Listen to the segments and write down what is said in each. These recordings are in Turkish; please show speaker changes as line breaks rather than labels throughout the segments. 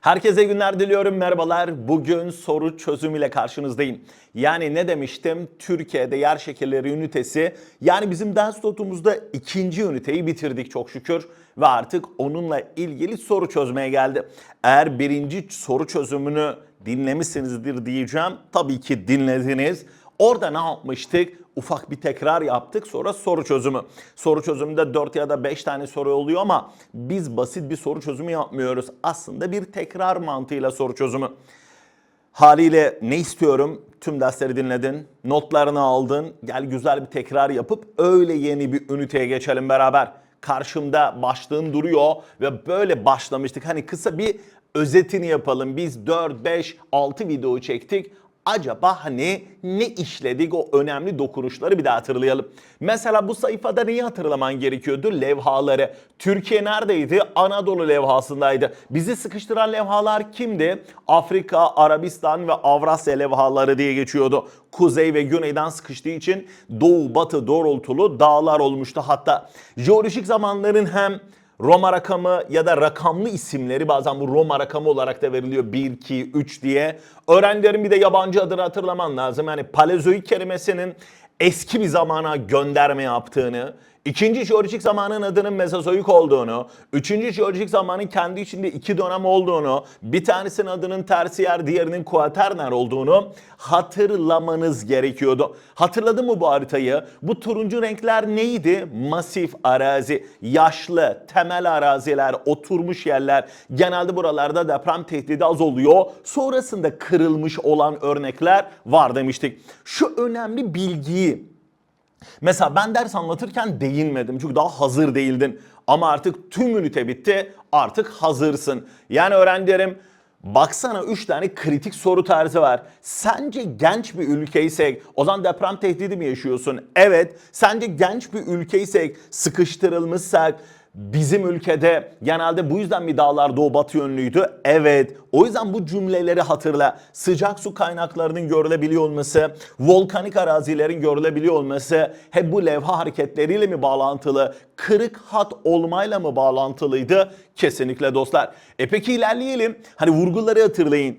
Herkese günler diliyorum. Merhabalar. Bugün soru çözüm ile karşınızdayım. Yani ne demiştim? Türkiye'de yer şekilleri ünitesi yani bizim ders notumuzda ikinci üniteyi bitirdik çok şükür ve artık onunla ilgili soru çözmeye geldi. Eğer birinci soru çözümünü dinlemişsinizdir diyeceğim. Tabii ki dinlediniz. Orada ne yapmıştık? Ufak bir tekrar yaptık sonra soru çözümü. Soru çözümünde 4 ya da 5 tane soru oluyor ama biz basit bir soru çözümü yapmıyoruz. Aslında bir tekrar mantığıyla soru çözümü. Haliyle ne istiyorum? Tüm dersleri dinledin, notlarını aldın. Gel güzel bir tekrar yapıp öyle yeni bir üniteye geçelim beraber. Karşımda başlığım duruyor ve böyle başlamıştık. Hani kısa bir özetini yapalım. Biz 4, 5, 6 video çektik acaba hani ne işledik o önemli dokunuşları bir daha hatırlayalım. Mesela bu sayfada neyi hatırlaman gerekiyordu? Levhaları. Türkiye neredeydi? Anadolu levhasındaydı. Bizi sıkıştıran levhalar kimdi? Afrika, Arabistan ve Avrasya levhaları diye geçiyordu. Kuzey ve güneyden sıkıştığı için doğu batı doğrultulu dağlar olmuştu. Hatta jeolojik zamanların hem Roma rakamı ya da rakamlı isimleri bazen bu Roma rakamı olarak da veriliyor 1, 2, 3 diye. Öğrencilerin bir de yabancı adını hatırlaman lazım. Yani Paleozoik kelimesinin eski bir zamana gönderme yaptığını, ikinci jeolojik zamanın adının Mezozoik olduğunu, üçüncü jeolojik zamanın kendi içinde iki dönem olduğunu, bir tanesinin adının tersiyer, diğerinin kuaterner olduğunu hatırlamanız gerekiyordu. Hatırladın mı bu haritayı? Bu turuncu renkler neydi? Masif arazi, yaşlı, temel araziler, oturmuş yerler. Genelde buralarda deprem tehdidi az oluyor. Sonrasında kırılmış olan örnekler var demiştik. Şu önemli bilgiyi Mesela ben ders anlatırken değinmedim çünkü daha hazır değildin. Ama artık tüm ünite bitti artık hazırsın. Yani öğrencilerim baksana 3 tane kritik soru tarzı var. Sence genç bir ülkeysek o zaman deprem tehdidi mi yaşıyorsun? Evet. Sence genç bir ülkeysek sıkıştırılmışsak Bizim ülkede genelde bu yüzden mi dağlar doğu batı yönlüydü? Evet. O yüzden bu cümleleri hatırla. Sıcak su kaynaklarının görülebiliyor olması, volkanik arazilerin görülebiliyor olması hep bu levha hareketleriyle mi bağlantılı? Kırık hat olmayla mı bağlantılıydı? Kesinlikle dostlar. E peki ilerleyelim. Hani vurguları hatırlayın.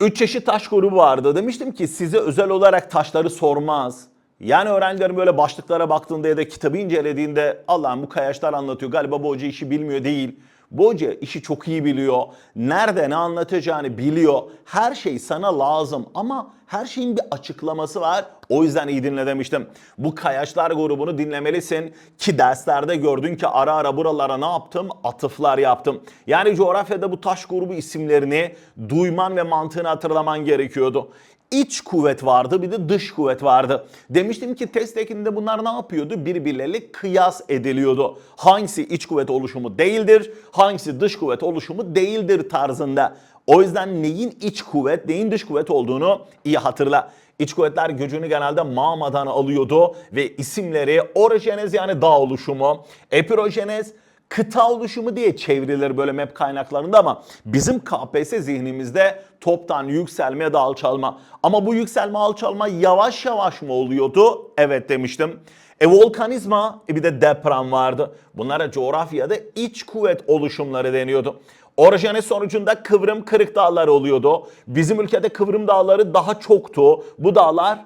Üç çeşit taş grubu vardı. Demiştim ki size özel olarak taşları sormaz. Yani öğrencilerin böyle başlıklara baktığında ya da kitabı incelediğinde Allah'ım bu kayaçlar anlatıyor. Galiba bu hoca işi bilmiyor değil. Bu hoca işi çok iyi biliyor. Nerede ne anlatacağını biliyor. Her şey sana lazım ama her şeyin bir açıklaması var. O yüzden iyi dinle demiştim. Bu kayaçlar grubunu dinlemelisin ki derslerde gördün ki ara ara buralara ne yaptım? Atıflar yaptım. Yani coğrafyada bu taş grubu isimlerini duyman ve mantığını hatırlaman gerekiyordu iç kuvvet vardı bir de dış kuvvet vardı. Demiştim ki test ekinde bunlar ne yapıyordu? Birbirleriyle kıyas ediliyordu. Hangisi iç kuvvet oluşumu değildir, hangisi dış kuvvet oluşumu değildir tarzında. O yüzden neyin iç kuvvet, neyin dış kuvvet olduğunu iyi hatırla. İç kuvvetler gücünü genelde mağmadan alıyordu ve isimleri orojenez yani dağ oluşumu, epirojenez kıta oluşumu diye çevrilir böyle map kaynaklarında ama bizim KPSS zihnimizde toptan yükselme ya da alçalma. Ama bu yükselme alçalma yavaş yavaş mı oluyordu? Evet demiştim. E volkanizma e bir de deprem vardı. Bunlara coğrafyada iç kuvvet oluşumları deniyordu. Orijene sonucunda kıvrım kırık dağlar oluyordu. Bizim ülkede kıvrım dağları daha çoktu. Bu dağlar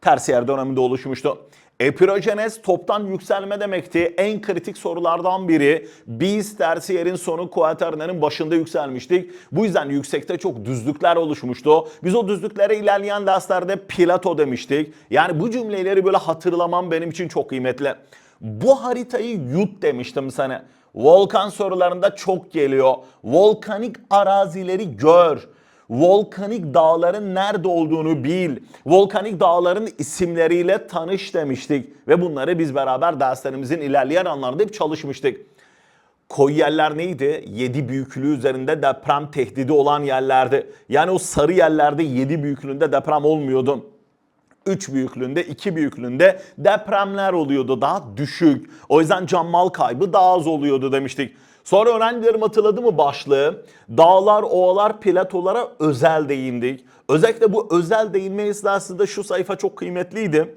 tersiyer döneminde oluşmuştu. Epirojenez toptan yükselme demekti. En kritik sorulardan biri. Biz tersiyerin sonu kuaternerin başında yükselmiştik. Bu yüzden yüksekte çok düzlükler oluşmuştu. Biz o düzlüklere ilerleyen derslerde plato demiştik. Yani bu cümleleri böyle hatırlamam benim için çok kıymetli. Bu haritayı yut demiştim sana. Volkan sorularında çok geliyor. Volkanik arazileri gör volkanik dağların nerede olduğunu bil. Volkanik dağların isimleriyle tanış demiştik. Ve bunları biz beraber derslerimizin ilerleyen anlarında hep çalışmıştık. Koyu yerler neydi? 7 büyüklüğü üzerinde deprem tehdidi olan yerlerdi. Yani o sarı yerlerde 7 büyüklüğünde deprem olmuyordu. 3 büyüklüğünde, 2 büyüklüğünde depremler oluyordu daha düşük. O yüzden can mal kaybı daha az oluyordu demiştik. Sonra öğrencilerim hatırladı mı başlığı? Dağlar, ovalar, platolara özel değindik. Özellikle bu özel değinme esnasında şu sayfa çok kıymetliydi.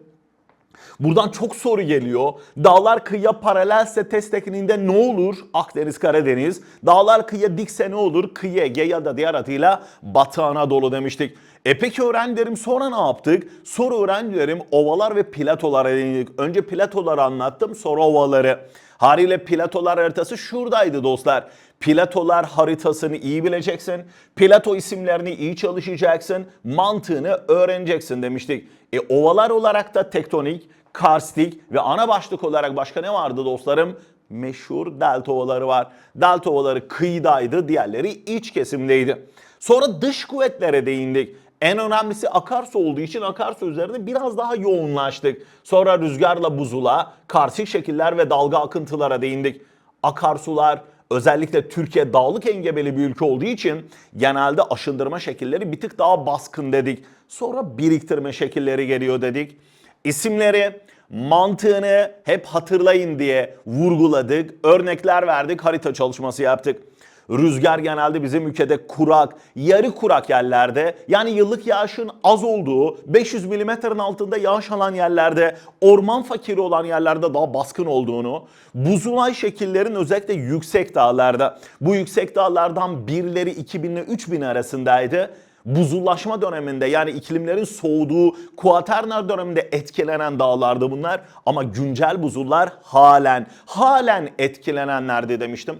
Buradan çok soru geliyor. Dağlar kıyıya paralelse test tekniğinde ne olur? Akdeniz, Karadeniz. Dağlar kıyıya dikse ne olur? Kıyı Ege ya da diğer adıyla Batı Anadolu demiştik. E peki öğrencilerim sonra ne yaptık? Sonra öğrencilerim ovalar ve platolara değindik. Önce platoları anlattım sonra ovaları. Haliyle platolar haritası şuradaydı dostlar. Platolar haritasını iyi bileceksin. Plato isimlerini iyi çalışacaksın. Mantığını öğreneceksin demiştik. E ovalar olarak da tektonik, karstik ve ana başlık olarak başka ne vardı dostlarım? Meşhur delta ovaları var. Delta ovaları kıyıdaydı, diğerleri iç kesimdeydi. Sonra dış kuvvetlere değindik. En önemlisi akarsu olduğu için akarsu üzerinde biraz daha yoğunlaştık. Sonra rüzgarla buzula, karstik şekiller ve dalga akıntılara değindik. Akarsular özellikle Türkiye dağlık engebeli bir ülke olduğu için genelde aşındırma şekilleri bir tık daha baskın dedik. Sonra biriktirme şekilleri geliyor dedik. İsimleri, mantığını hep hatırlayın diye vurguladık. Örnekler verdik, harita çalışması yaptık. Rüzgar genelde bizim ülkede kurak, yarı kurak yerlerde yani yıllık yağışın az olduğu, 500 milimetrenin altında yağış alan yerlerde, orman fakiri olan yerlerde daha baskın olduğunu, buzulay şekillerin özellikle yüksek dağlarda, bu yüksek dağlardan birileri 2000 ile 3000 arasındaydı buzullaşma döneminde yani iklimlerin soğuduğu kuaterner döneminde etkilenen dağlardı bunlar. Ama güncel buzullar halen, halen etkilenenlerdi demiştim.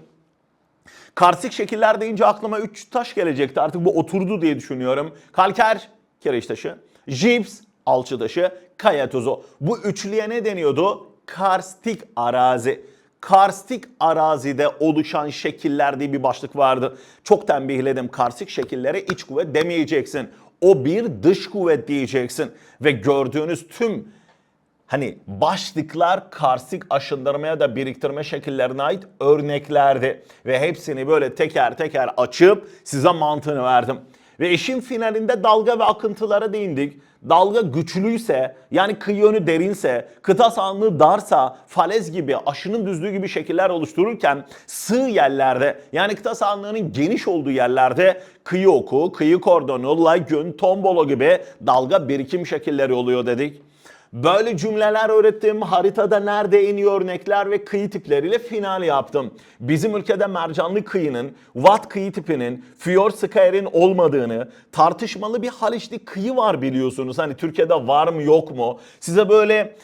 Karstik şekiller deyince aklıma 3 taş gelecekti. Artık bu oturdu diye düşünüyorum. Kalker, kireç taşı. Jips, alçı taşı. Kaya tuzu. Bu üçlüye ne deniyordu? Karstik arazi. Karstik arazide oluşan şekiller diye bir başlık vardı. Çok tembihledim. Karstik şekillere iç kuvvet demeyeceksin. O bir dış kuvvet diyeceksin. Ve gördüğünüz tüm hani başlıklar karstik aşındırmaya da biriktirme şekillerine ait örneklerdi. Ve hepsini böyle teker teker açıp size mantığını verdim. Ve işin finalinde dalga ve akıntılara değindik. Dalga güçlüyse yani kıyı yönü derinse, kıta sahanlığı darsa, falez gibi, aşının düzlüğü gibi şekiller oluştururken sığ yerlerde yani kıta sahanlığının geniş olduğu yerlerde kıyı oku, kıyı kordonu, lagün, tombolo gibi dalga birikim şekilleri oluyor dedik. Böyle cümleler öğrettim. Haritada nerede en iyi örnekler ve kıyı tipleriyle final yaptım. Bizim ülkede mercanlı kıyının, Watt kıyı tipinin, Fjord Skyer'in olmadığını, tartışmalı bir Haliçli kıyı var biliyorsunuz. Hani Türkiye'de var mı yok mu? Size böyle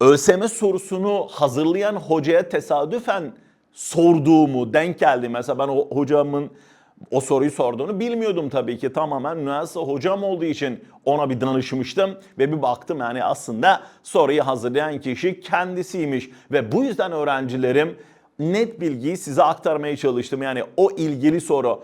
ÖSYM sorusunu hazırlayan hocaya tesadüfen sorduğumu denk geldi. Mesela ben hocamın o soruyu sorduğunu bilmiyordum tabii ki. Tamamen üniversite hocam olduğu için ona bir danışmıştım ve bir baktım yani aslında soruyu hazırlayan kişi kendisiymiş ve bu yüzden öğrencilerim net bilgiyi size aktarmaya çalıştım. Yani o ilgili soru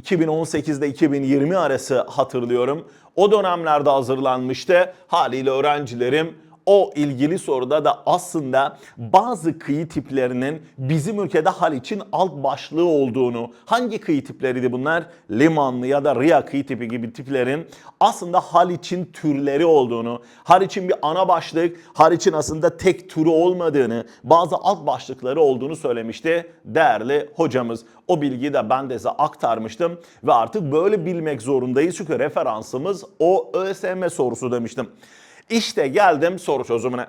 2018'de 2020 arası hatırlıyorum. O dönemlerde hazırlanmıştı. Haliyle öğrencilerim o ilgili soruda da aslında bazı kıyı tiplerinin bizim ülkede Haliç'in alt başlığı olduğunu, hangi kıyı tipleriydi bunlar? Limanlı ya da Riya kıyı tipi gibi tiplerin aslında Haliç'in türleri olduğunu, Haliç'in bir ana başlık, Haliç'in aslında tek türü olmadığını, bazı alt başlıkları olduğunu söylemişti değerli hocamız. O bilgiyi de ben de size aktarmıştım ve artık böyle bilmek zorundayız çünkü referansımız o ÖSYM sorusu demiştim. İşte geldim soru çözümüne.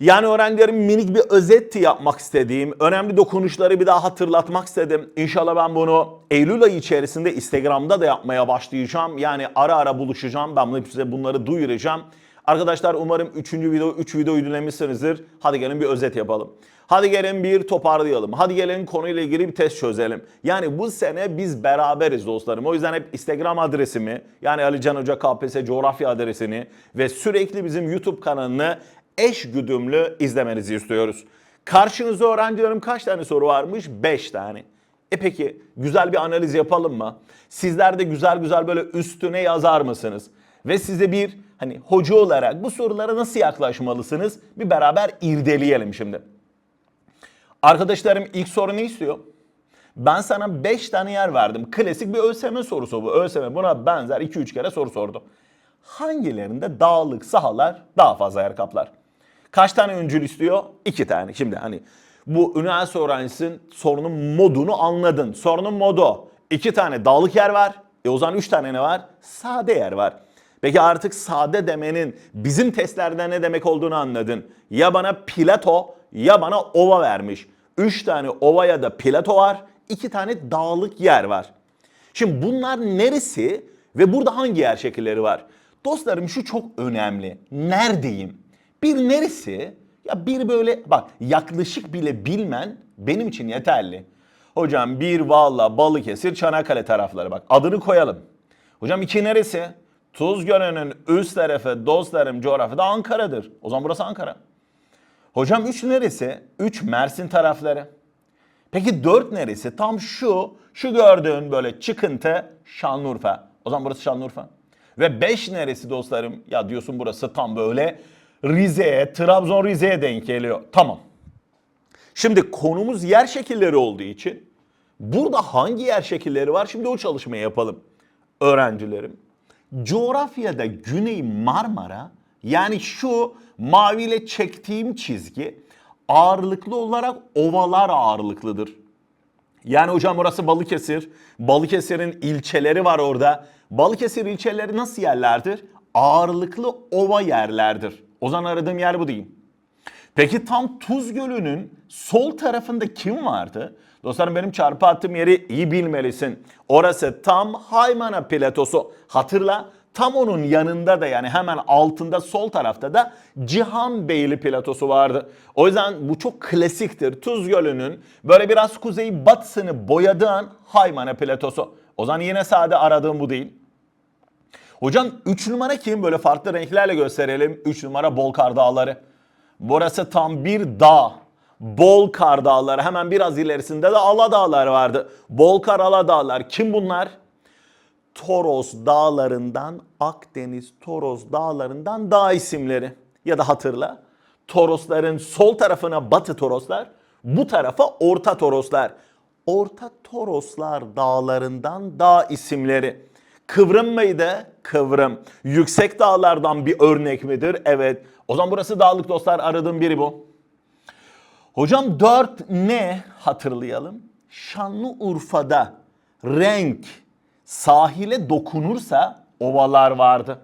Yani öğrencilerim minik bir özetti yapmak istediğim, önemli dokunuşları bir daha hatırlatmak istedim. İnşallah ben bunu Eylül ayı içerisinde Instagram'da da yapmaya başlayacağım. Yani ara ara buluşacağım. Ben size bunları duyuracağım. Arkadaşlar umarım 3. video 3 video dinlemişsinizdir. Hadi gelin bir özet yapalım. Hadi gelin bir toparlayalım. Hadi gelin konuyla ilgili bir test çözelim. Yani bu sene biz beraberiz dostlarım. O yüzden hep Instagram adresimi yani Ali Can Hoca KPSS coğrafya adresini ve sürekli bizim YouTube kanalını eş güdümlü izlemenizi istiyoruz. Karşınızda öğrencilerim kaç tane soru varmış? 5 tane. E peki güzel bir analiz yapalım mı? Sizler de güzel güzel böyle üstüne yazar mısınız? Ve size bir hani hoca olarak bu sorulara nasıl yaklaşmalısınız? Bir beraber irdeleyelim şimdi. Arkadaşlarım ilk soru ne istiyor? Ben sana 5 tane yer verdim. Klasik bir ÖSYM sorusu bu. ÖSYM buna benzer 2-3 kere soru sordu. Hangilerinde dağlık sahalar daha fazla yer kaplar? Kaç tane öncül istiyor? 2 tane. Şimdi hani bu üniversite öğrencisinin sorunun modunu anladın. Sorunun modu. 2 tane dağlık yer var. E o zaman 3 tane ne var? Sade yer var. Peki artık sade demenin bizim testlerde ne demek olduğunu anladın. Ya bana plato ya bana ova vermiş. Üç tane ova ya da plato var. iki tane dağlık yer var. Şimdi bunlar neresi ve burada hangi yer şekilleri var? Dostlarım şu çok önemli. Neredeyim? Bir neresi? Ya bir böyle bak yaklaşık bile bilmen benim için yeterli. Hocam bir valla Balıkesir Çanakkale tarafları bak adını koyalım. Hocam iki neresi? Tuzgölü'nün üst tarafı dostlarım coğrafyada Ankara'dır. O zaman burası Ankara. Hocam üç neresi? Üç Mersin tarafları. Peki dört neresi? Tam şu, şu gördüğün böyle çıkıntı Şanlıurfa. O zaman burası Şanlıurfa. Ve beş neresi dostlarım? Ya diyorsun burası tam böyle Rize'ye, Trabzon Rize'ye denk geliyor. Tamam. Şimdi konumuz yer şekilleri olduğu için burada hangi yer şekilleri var? Şimdi o çalışmayı yapalım. Öğrencilerim. Coğrafyada Güney Marmara yani şu maviyle çektiğim çizgi ağırlıklı olarak ovalar ağırlıklıdır. Yani hocam orası Balıkesir. Balıkesir'in ilçeleri var orada. Balıkesir ilçeleri nasıl yerlerdir? Ağırlıklı ova yerlerdir. O zaman aradığım yer bu değil. Peki tam Tuz Gölü'nün sol tarafında kim vardı? Dostlarım benim çarpı attığım yeri iyi bilmelisin. Orası tam Haymana platosu. Hatırla tam onun yanında da yani hemen altında sol tarafta da Cihanbeyli platosu vardı. O yüzden bu çok klasiktir. Tuz Gölü'nün böyle biraz kuzey batısını boyadığın Haymana platosu. O zaman yine sade aradığım bu değil. Hocam 3 numara kim? Böyle farklı renklerle gösterelim. 3 numara Bolkar Dağları. Burası tam bir dağ. Bolkar Dağları. Hemen biraz ilerisinde de Aladağlar vardı. Bolkar Aladağlar. Kim bunlar? Toros dağlarından Akdeniz Toros dağlarından dağ isimleri. Ya da hatırla. Torosların sol tarafına Batı Toroslar, bu tarafa Orta Toroslar. Orta Toroslar dağlarından dağ isimleri. Kıvrım mıydı? Kıvrım. Yüksek dağlardan bir örnek midir? Evet. O zaman burası dağlık dostlar. Aradığım biri bu. Hocam 4 ne hatırlayalım? Şanlıurfa'da renk sahile dokunursa ovalar vardı.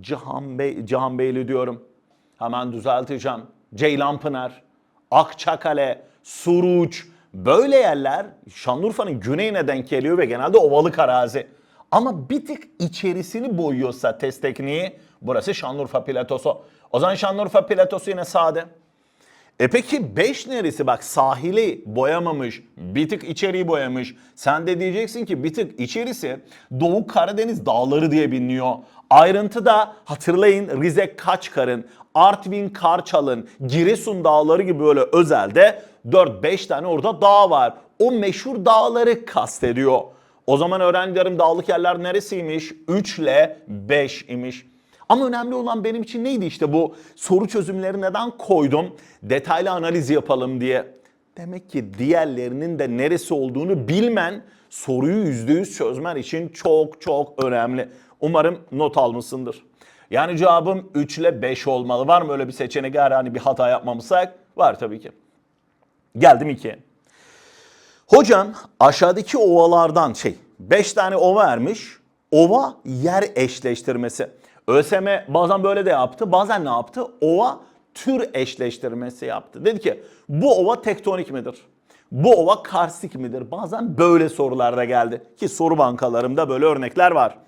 Cihan, Bey, Cihan Beyli diyorum. Hemen düzelteceğim. Ceylanpınar, Akçakale, Suruç böyle yerler Şanlıurfa'nın güneyine denk geliyor ve genelde ovalık arazi. Ama bir tık içerisini boyuyorsa test tekniği burası Şanlıurfa platosu. O zaman Şanlıurfa platosu yine sade. E peki 5 neresi bak sahili boyamamış, bir tık içeriği boyamış. Sen de diyeceksin ki bir tık içerisi Doğu Karadeniz dağları diye biliniyor. Ayrıntıda hatırlayın Rize Kaçkar'ın, Artvin Karçal'ın, Giresun dağları gibi böyle özelde 4-5 tane orada dağ var. O meşhur dağları kastediyor. O zaman öğrencilerim dağlık yerler neresiymiş? 3 ile 5 imiş. Ama önemli olan benim için neydi işte bu soru çözümleri neden koydum? Detaylı analiz yapalım diye. Demek ki diğerlerinin de neresi olduğunu bilmen soruyu %100 çözmen için çok çok önemli. Umarım not almışsındır. Yani cevabım 3 ile 5 olmalı. Var mı öyle bir seçenek eğer hani bir hata yapmamışsak? Var tabii ki. Geldim 2'ye. Hocam aşağıdaki ovalardan şey 5 tane ova vermiş. Ova yer eşleştirmesi. ÖSYM bazen böyle de yaptı. Bazen ne yaptı? Ova tür eşleştirmesi yaptı. Dedi ki bu ova tektonik midir? Bu ova karstik midir? Bazen böyle sorularda geldi. Ki soru bankalarımda böyle örnekler var.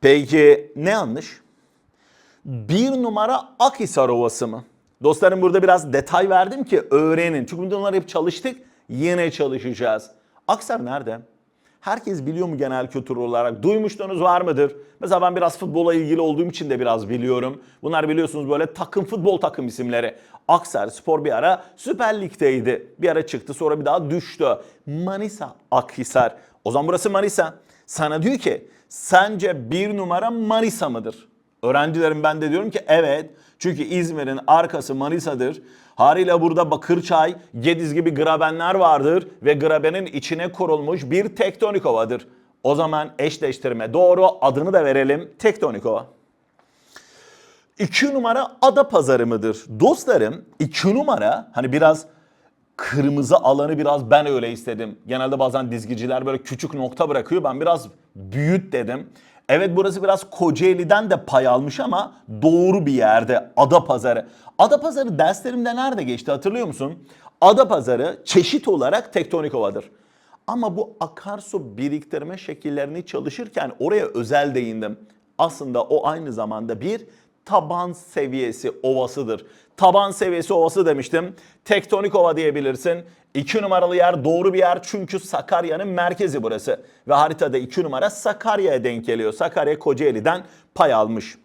Peki ne yanlış? Bir numara Akhisar Ovası mı? Dostlarım burada biraz detay verdim ki öğrenin. Çünkü bunları hep çalıştık. Yine çalışacağız. Aksar nerede? Herkes biliyor mu genel kültür olarak? Duymuştunuz var mıdır? Mesela ben biraz futbola ilgili olduğum için de biraz biliyorum. Bunlar biliyorsunuz böyle takım futbol takım isimleri. Akser Spor bir ara Süper Lig'deydi. Bir ara çıktı sonra bir daha düştü. Manisa Akhisar. O zaman burası Manisa. Sana diyor ki sence bir numara Manisa mıdır? Öğrencilerim ben de diyorum ki evet. Çünkü İzmir'in arkası Manisa'dır. Haliyle burada Bakırçay, Gediz gibi grabenler vardır ve grabenin içine kurulmuş bir tektonik ovadır. O zaman eşleştirme doğru adını da verelim tektonik ova. İki numara ada pazarı mıdır? Dostlarım iki numara hani biraz kırmızı alanı biraz ben öyle istedim. Genelde bazen dizgiciler böyle küçük nokta bırakıyor. Ben biraz büyüt dedim. Evet burası biraz Kocaeli'den de pay almış ama doğru bir yerde Adapazarı. Adapazarı derslerimde nerede geçti hatırlıyor musun? Adapazarı çeşit olarak tektonik ovadır. Ama bu akarsu biriktirme şekillerini çalışırken oraya özel değindim. Aslında o aynı zamanda bir taban seviyesi ovasıdır. Taban seviyesi ovası demiştim. Tektonik ova diyebilirsin. 2 numaralı yer doğru bir yer çünkü Sakarya'nın merkezi burası. Ve haritada 2 numara Sakarya'ya denk geliyor. Sakarya Kocaeli'den pay almış.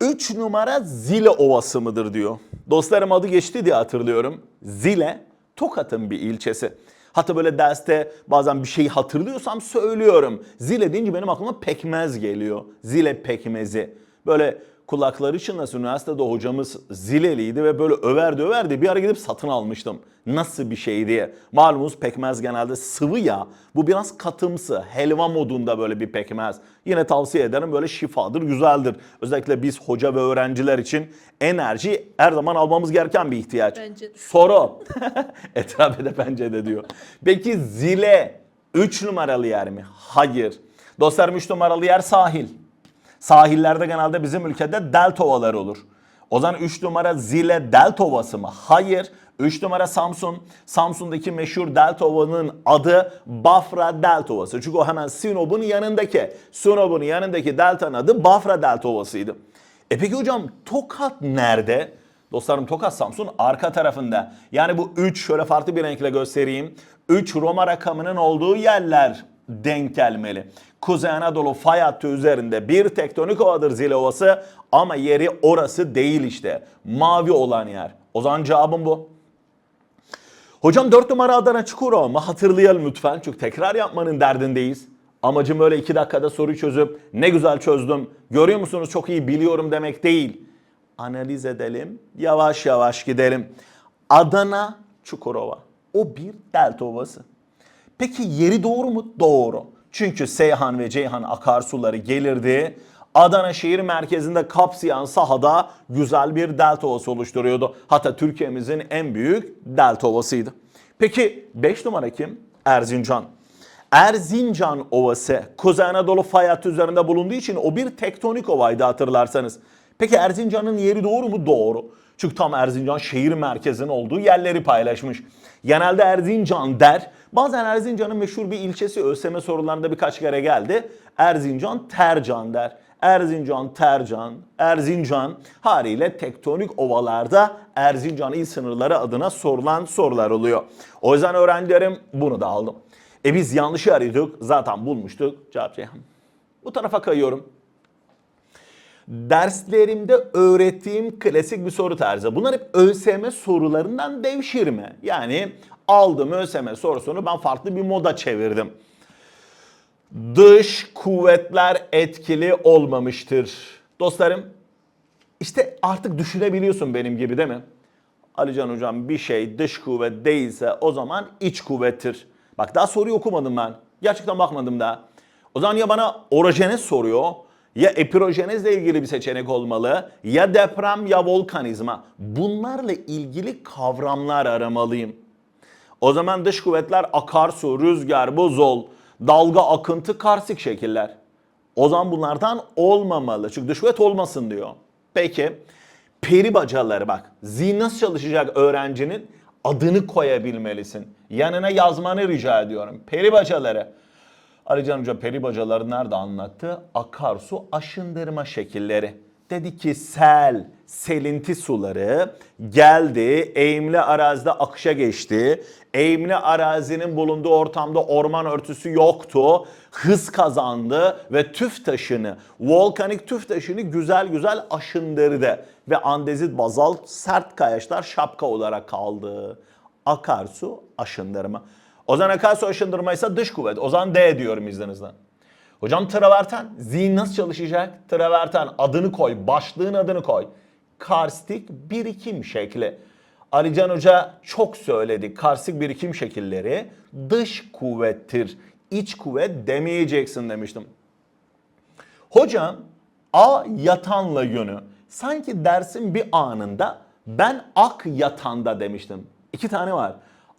3 numara Zile Ovası mıdır diyor. Dostlarım adı geçti diye hatırlıyorum. Zile Tokat'ın bir ilçesi. Hatta böyle derste bazen bir şeyi hatırlıyorsam söylüyorum. Zile deyince benim aklıma pekmez geliyor. Zile pekmezi. Böyle kulakları çınlasın üniversitede hocamız Zileliydi ve böyle överdi överdi bir ara gidip satın almıştım. Nasıl bir şey diye. Malumunuz pekmez genelde sıvı ya. Bu biraz katımsı, helva modunda böyle bir pekmez. Yine tavsiye ederim böyle şifadır, güzeldir. Özellikle biz hoca ve öğrenciler için enerji her zaman almamız gereken bir ihtiyaç.
Bence de.
Soru. Etrafı da bence de diyor. Peki zile 3 numaralı yer mi? Hayır. Dostlarım 3 numaralı yer sahil. Sahillerde genelde bizim ülkede delta ovaları olur. O zaman 3 numara Zile Delta Ovası mı? Hayır. 3 numara Samsun. Samsun'daki meşhur Delta Ova'nın adı Bafra Delta Ovası. Çünkü o hemen Sinop'un yanındaki. Sinop'un yanındaki deltanın adı Bafra Delta Ovası'ydı. E peki hocam Tokat nerede? Dostlarım Tokat Samsun arka tarafında. Yani bu 3 şöyle farklı bir renkle göstereyim. 3 Roma rakamının olduğu yerler denk gelmeli. Kuzey Anadolu fay hattı üzerinde bir tektonik ovadır Zile Ovası ama yeri orası değil işte. Mavi olan yer. O zaman cevabım bu. Hocam 4 numara Adana Çukurova mı? Hatırlayalım lütfen çünkü tekrar yapmanın derdindeyiz. Amacım öyle 2 dakikada soruyu çözüp ne güzel çözdüm. Görüyor musunuz çok iyi biliyorum demek değil. Analiz edelim. Yavaş yavaş gidelim. Adana Çukurova. O bir delta ovası. Peki yeri doğru mu? Doğru. Çünkü Seyhan ve Ceyhan akarsuları gelirdi. Adana şehir merkezinde kapsayan sahada güzel bir delta ovası oluşturuyordu. Hatta Türkiye'mizin en büyük delta ovasıydı. Peki 5 numara kim? Erzincan. Erzincan Ovası Kuzey Anadolu fay hattı üzerinde bulunduğu için o bir tektonik ovaydı hatırlarsanız. Peki Erzincan'ın yeri doğru mu? Doğru. Çünkü tam Erzincan şehir merkezinin olduğu yerleri paylaşmış. Genelde Erzincan der. Bazen Erzincan'ın meşhur bir ilçesi ÖSYM sorularında birkaç kere geldi. Erzincan Tercan der. Erzincan, Tercan, Erzincan haliyle tektonik ovalarda Erzincan il sınırları adına sorulan sorular oluyor. O yüzden öğrencilerim bunu da aldım. E biz yanlışı arıyorduk. Zaten bulmuştuk. Cevap Ceyhan. Bu tarafa kayıyorum. Derslerimde öğrettiğim klasik bir soru tarzı. Bunlar hep ÖSYM sorularından devşirme. Yani aldım ÖSYM sorusunu ben farklı bir moda çevirdim. Dış kuvvetler etkili olmamıştır. Dostlarım işte artık düşünebiliyorsun benim gibi değil mi? Alican hocam bir şey dış kuvvet değilse o zaman iç kuvvettir. Bak daha soruyu okumadım ben. Gerçekten bakmadım daha. O zaman ya bana orojenez soruyor ya epirojenezle ilgili bir seçenek olmalı ya deprem ya volkanizma. Bunlarla ilgili kavramlar aramalıyım. O zaman dış kuvvetler akarsu, rüzgar, buzul, dalga, akıntı, karsik şekiller. O zaman bunlardan olmamalı. Çünkü dış kuvvet olmasın diyor. Peki peri bacaları bak. Zihin nasıl çalışacak öğrencinin adını koyabilmelisin. Yanına yazmanı rica ediyorum. Peri bacaları. Alican Hoca peri bacaları nerede anlattı? Akarsu aşındırma şekilleri. Dedi ki sel, selinti suları geldi, eğimli arazide akışa geçti. Eğimli arazinin bulunduğu ortamda orman örtüsü yoktu. Hız kazandı ve tüf taşını, volkanik tüf taşını güzel güzel aşındırdı. Ve andezit bazalt sert kayaçlar şapka olarak kaldı. Akarsu aşındırma. O zaman akarsu aşındırma ise dış kuvvet. O zaman D diyorum izninizle. Hocam traverten zihin nasıl çalışacak? Traverten adını koy, başlığın adını koy. Karstik birikim şekli. Alican Hoca çok söyledi. Karstik birikim şekilleri dış kuvvettir. İç kuvvet demeyeceksin demiştim. Hocam A yatanla yönü. Sanki dersin bir anında ben ak yatanda demiştim. İki tane var.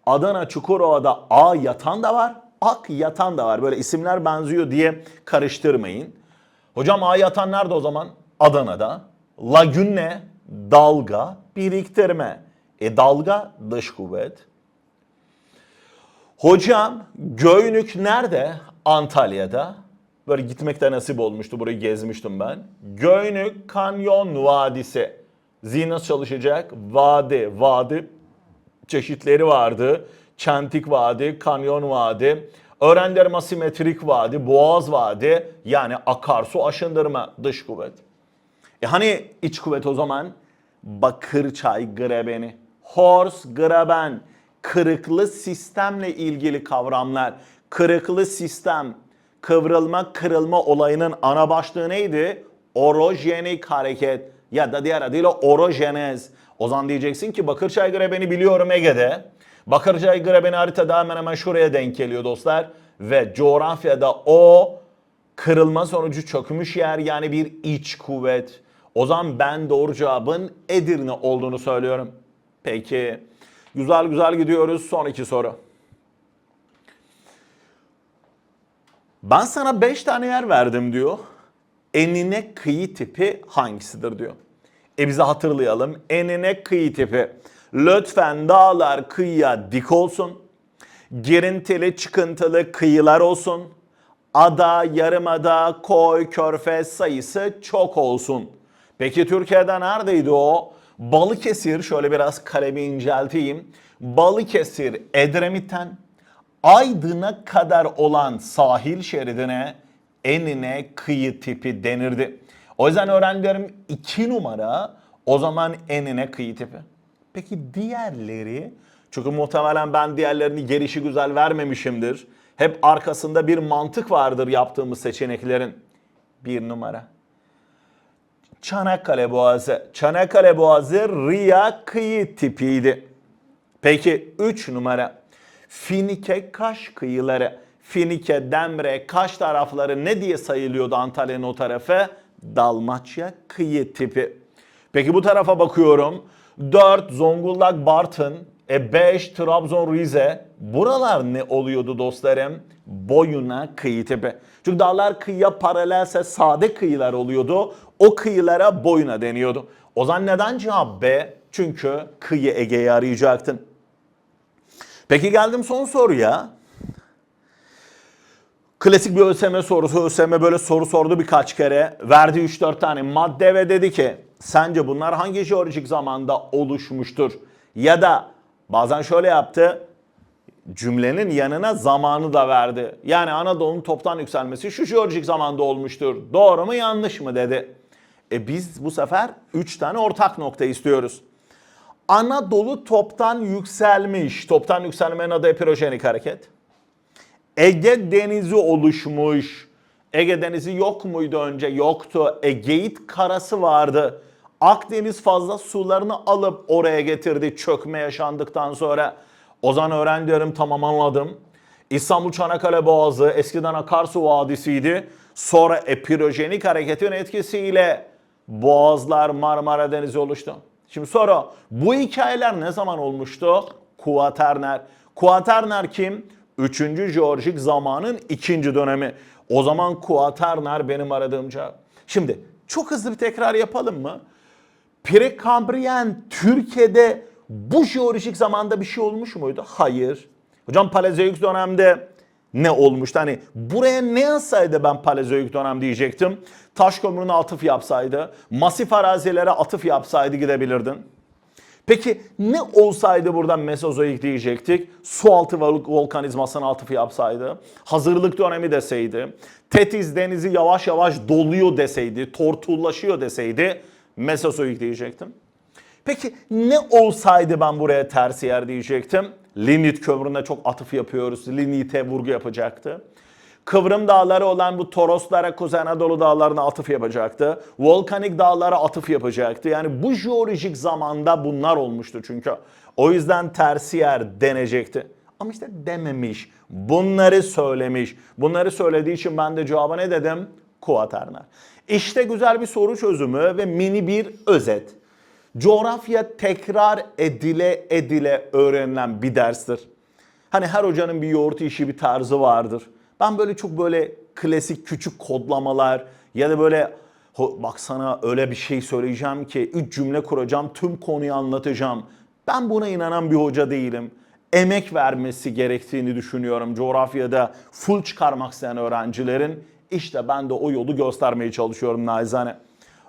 Adana Çukurova'da A yatan da var, Ak yatan da var. Böyle isimler benziyor diye karıştırmayın. Hocam A yatan nerede o zaman? Adana'da. Lagün ne? Dalga, biriktirme. E dalga dış kuvvet. Hocam Göynük nerede? Antalya'da. Böyle gitmekte nasip olmuştu. Burayı gezmiştim ben. Göynük Kanyon Vadisi. Zihin nasıl çalışacak? Vadi, vadi çeşitleri vardı. Çentik Vadi, Kanyon Vadi, Öğrenlerim asimetrik vadi, Boğaz Vadi yani akarsu aşındırma dış kuvvet. E hani iç kuvvet o zaman? Bakırçay grebeni, Horse graben, kırıklı sistemle ilgili kavramlar. Kırıklı sistem, kıvrılma kırılma olayının ana başlığı neydi? Orojenik hareket ya da diğer adıyla orojenez. O zaman diyeceksin ki Bakırçay grebeni biliyorum Ege'de. Bakırçay grebeni haritada hemen hemen şuraya denk geliyor dostlar. Ve coğrafyada o kırılma sonucu çökmüş yer yani bir iç kuvvet. O zaman ben doğru cevabın Edirne olduğunu söylüyorum. Peki. Güzel güzel gidiyoruz. Son iki soru. Ben sana 5 tane yer verdim diyor. Enine kıyı tipi hangisidir diyor. E bize hatırlayalım. Enine kıyı tipi. Lütfen dağlar kıyıya dik olsun. Girintili çıkıntılı kıyılar olsun. Ada, yarımada, koy, körfez sayısı çok olsun. Peki Türkiye'de neredeydi o? Balıkesir, şöyle biraz kalemi incelteyim. Balıkesir, Edremit'ten Aydın'a kadar olan sahil şeridine enine kıyı tipi denirdi. O yüzden öğrencilerim 2 numara o zaman enine kıyı tipi. Peki diğerleri? Çünkü muhtemelen ben diğerlerini gelişi güzel vermemişimdir. Hep arkasında bir mantık vardır yaptığımız seçeneklerin. Bir numara. Çanakkale Boğazı. Çanakkale Boğazı Riya kıyı tipiydi. Peki 3 numara. Finike Kaş kıyıları. Finike, Demre, Kaş tarafları ne diye sayılıyordu Antalya'nın o tarafı? Dalmaçya kıyı tipi. Peki bu tarafa bakıyorum. 4 Zonguldak, Bartın, e 5 Trabzon, Rize. Buralar ne oluyordu dostlarım? Boyuna kıyı tipi. Çünkü dağlar kıyıya paralelse sade kıyılar oluyordu. O kıyılara boyuna deniyordu. O zaman neden cevap B? Çünkü kıyı Ege'yi arayacaktın. Peki geldim son soruya. Klasik bir ÖSYM sorusu. ÖSYM böyle soru sordu birkaç kere. Verdi 3-4 tane madde ve dedi ki sence bunlar hangi jeolojik zamanda oluşmuştur? Ya da bazen şöyle yaptı. Cümlenin yanına zamanı da verdi. Yani Anadolu'nun toptan yükselmesi şu jeolojik zamanda olmuştur. Doğru mu yanlış mı dedi. E biz bu sefer 3 tane ortak nokta istiyoruz. Anadolu toptan yükselmiş. Toptan yükselmenin adı epirojenik hareket. Ege Denizi oluşmuş. Ege Denizi yok muydu önce? Yoktu. Egeit karası vardı. Akdeniz fazla sularını alıp oraya getirdi çökme yaşandıktan sonra. O zaman öğrencilerim tamam anladım. İstanbul Çanakkale Boğazı eskiden Akarsu Vadisi'ydi. Sonra epirojenik hareketin etkisiyle Boğazlar Marmara Denizi oluştu. Şimdi soru bu hikayeler ne zaman olmuştu? Kuaterner. Kuaterner kim? Üçüncü Jeolojik zamanın ikinci dönemi. O zaman Kuaterner benim aradığım cevap. Şimdi çok hızlı bir tekrar yapalım mı? Prekambriyen Türkiye'de bu jeolojik zamanda bir şey olmuş muydu? Hayır. Hocam Paleozoik dönemde ne olmuştu? Hani buraya ne yazsaydı ben Paleozoik dönem diyecektim. Taş kömürüne atıf yapsaydı, masif arazilere atıf yapsaydı gidebilirdin. Peki ne olsaydı buradan Mesozoik diyecektik? Sualtı volkanizmasına atıf yapsaydı, hazırlık dönemi deseydi, Tetiz denizi yavaş yavaş doluyor deseydi, tortullaşıyor deseydi Mesozoik diyecektim. Peki ne olsaydı ben buraya tersiyer diyecektim? Lignit kömürüne çok atıf yapıyoruz. Lignite vurgu yapacaktı. Kıvrım dağları olan bu Toroslara, Kuzey Anadolu dağlarına atıf yapacaktı. Volkanik dağlara atıf yapacaktı. Yani bu jeolojik zamanda bunlar olmuştu çünkü. O yüzden tersiyer denecekti. Ama işte dememiş. Bunları söylemiş. Bunları söylediği için ben de cevaba ne dedim? Kuaterner. İşte güzel bir soru çözümü ve mini bir özet. Coğrafya tekrar edile edile öğrenilen bir derstir. Hani her hocanın bir yoğurt işi bir tarzı vardır. Ben böyle çok böyle klasik küçük kodlamalar ya da böyle "Ho- bak sana öyle bir şey söyleyeceğim ki üç cümle kuracağım tüm konuyu anlatacağım. Ben buna inanan bir hoca değilim. Emek vermesi gerektiğini düşünüyorum coğrafyada full çıkarmak isteyen öğrencilerin. İşte ben de o yolu göstermeye çalışıyorum naizane.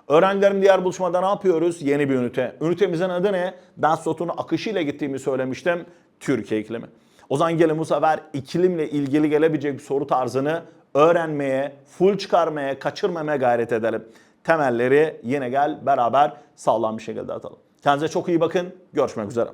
Öğrencilerim diğer buluşmada ne yapıyoruz? Yeni bir ünite. Ünitemizin adı ne? Ben Sotun'un akışıyla gittiğimi söylemiştim. Türkiye iklimi. O zaman gelin bu sefer iklimle ilgili gelebilecek bir soru tarzını öğrenmeye, full çıkarmaya, kaçırmamaya gayret edelim. Temelleri yine gel beraber sağlam bir şekilde atalım. Kendinize çok iyi bakın. Görüşmek üzere.